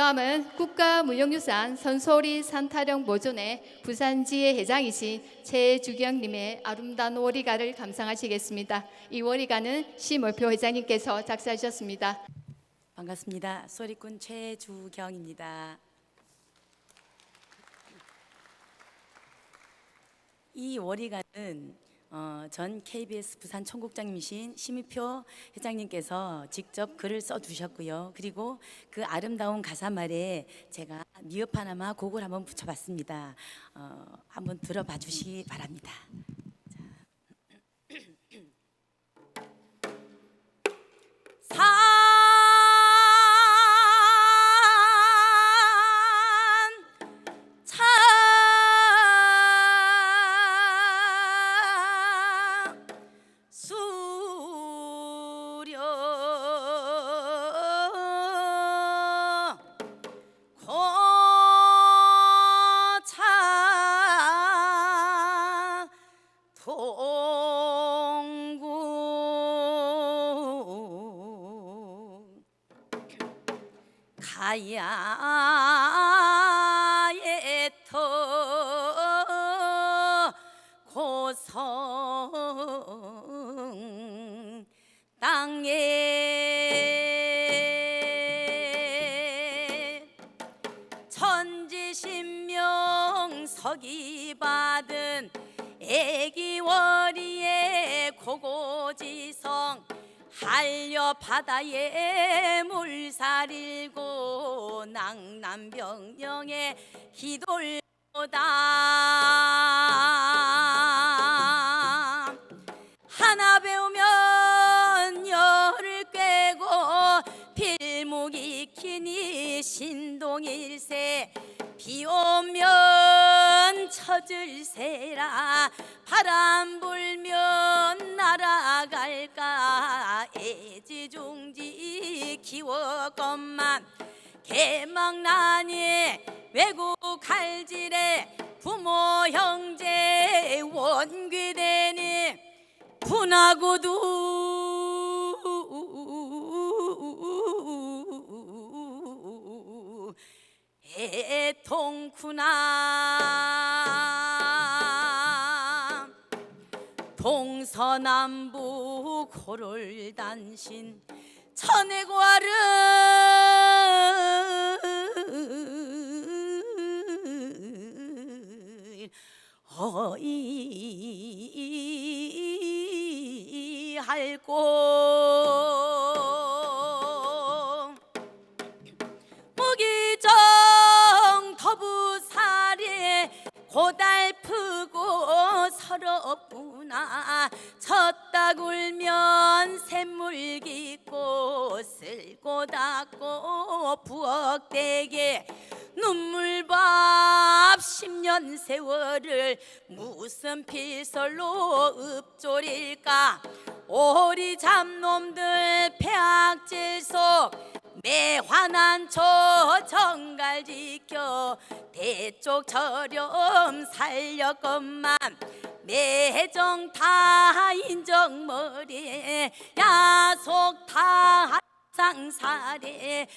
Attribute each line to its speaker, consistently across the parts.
Speaker 1: 다음은 국가무형유산 선소리 산타령 모존의 부산지회 회장이신 최주경님의 아름다운 월이가를 감상하시겠습니다. 이 월이가는 심월표 회장님께서 작사해 주셨습니다.
Speaker 2: 반갑습니다. 소리꾼 최주경입니다. 이 월이가는 어, 전 KBS 부산 총국장님이신 심의표 회장님께서 직접 글을 써 주셨고요. 그리고 그 아름다운 가사 말에 제가 미흡 하나만 곡을 한번 붙여봤습니다. 어, 한번 들어봐 주시기 바랍니다. 가야의 터 고성 땅에 천지신명 서기 받은 애기 한려 바다에 물살일고 낭남병령에 기돌보다. 하나 배우면 열을 꿰고 필목 익히니 신동일세 비 오면 처질세라. 바람 불면 키워건만 개망나니 외국 칼질에 부모 형제 원귀되니 분하고도 애통구나 동서남북 고를 단신 천혜과를 어이할꼬. 무기정 터부살에 고달프고 서럽구나. 쳤다 굴면 샘물 깊고 쓸고 닦고 부엌대게 눈물밥 십년 세월을 무슨 필설로 읊조릴까? 오리 잡놈들 폐악질 속내 화난 초 정갈 지켜 대쪽 저렴 살렸건만 매정 다 인정머리 야속 다 상사래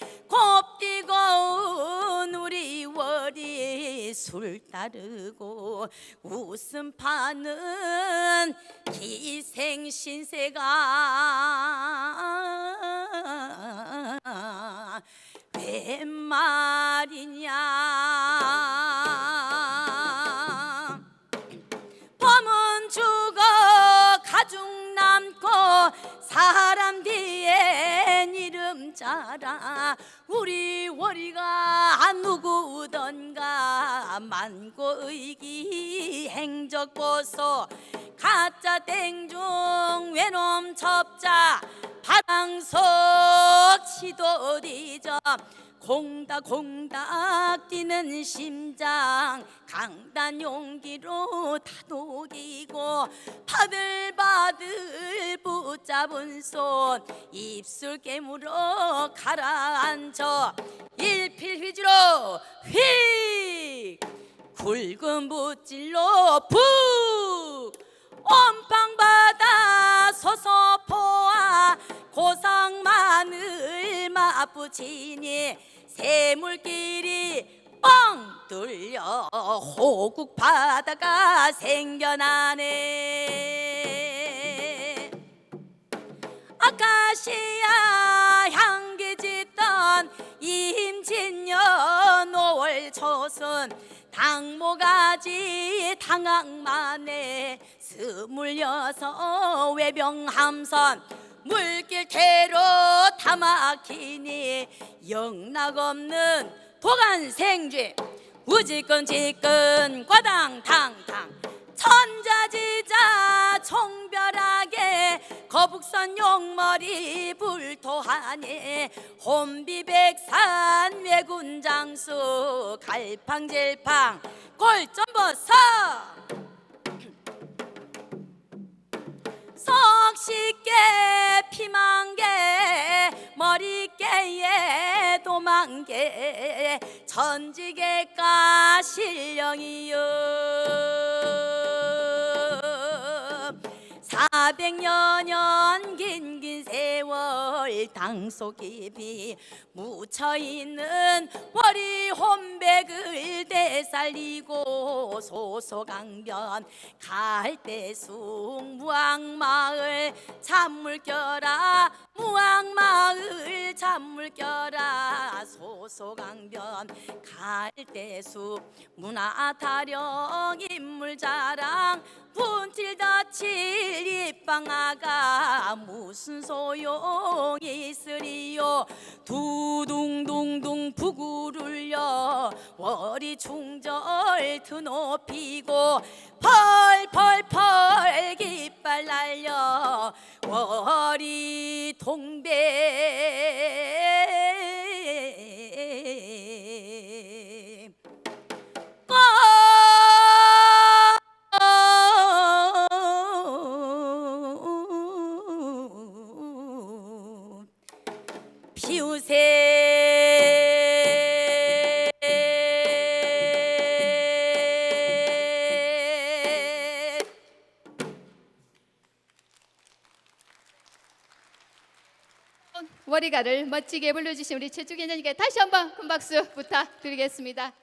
Speaker 2: 곱디고운 우리 월이 술 따르고 웃음 파는 기생신세가 웬 말이냐? 범은 죽어 가죽 남고 사람 우리 월이가 누구던가 만고의기 행적 보소. 가짜 땡중 외놈 첩자 바랑속 시도리점 공닥 공닥 뛰는 심장 강단 용기로 다독이고 바들바들 붙잡은 손 입술 깨물어 가라앉혀. 일 필휘지로 휙! 굵은 붓질로 푹! 온빵바다 서서 포아 고상마늘 맛부치니 새물길이 뻥 뚫려 호국 바다가 생겨나네. 아카시아 당모가지 당항만에 스물여섯 외병함선 물길 대로 다 막히니 영락 없는 도간생쥐 우지끈 지끈 과당탕탕 천자지 자 총별하게 거북선 용머리 불토하니 혼비백산 외군장수 갈팡질팡 골점버섯. 석식게 피만개 머리깨에 도망개 전지개가 실령이여 사백여 년 긴 긴 세월 땅 속 깊이 묻혀있는 머리 혼백을 되살리고 소소강변 갈대숲 무항마을 찬물겨라 무항마을 찬물겨라. 소소강변 갈대숲 문화타령 인물자랑 입 방아가 무슨 소용이 있으리요? 두둥둥둥 부구를려 월이 충절 드높이고 펄펄펄 깃발 날려 월이 동배
Speaker 1: 워리가를 멋지게 불러주신 우리 최주기 회장님께 다시 한번 큰 박수 부탁드리겠습니다.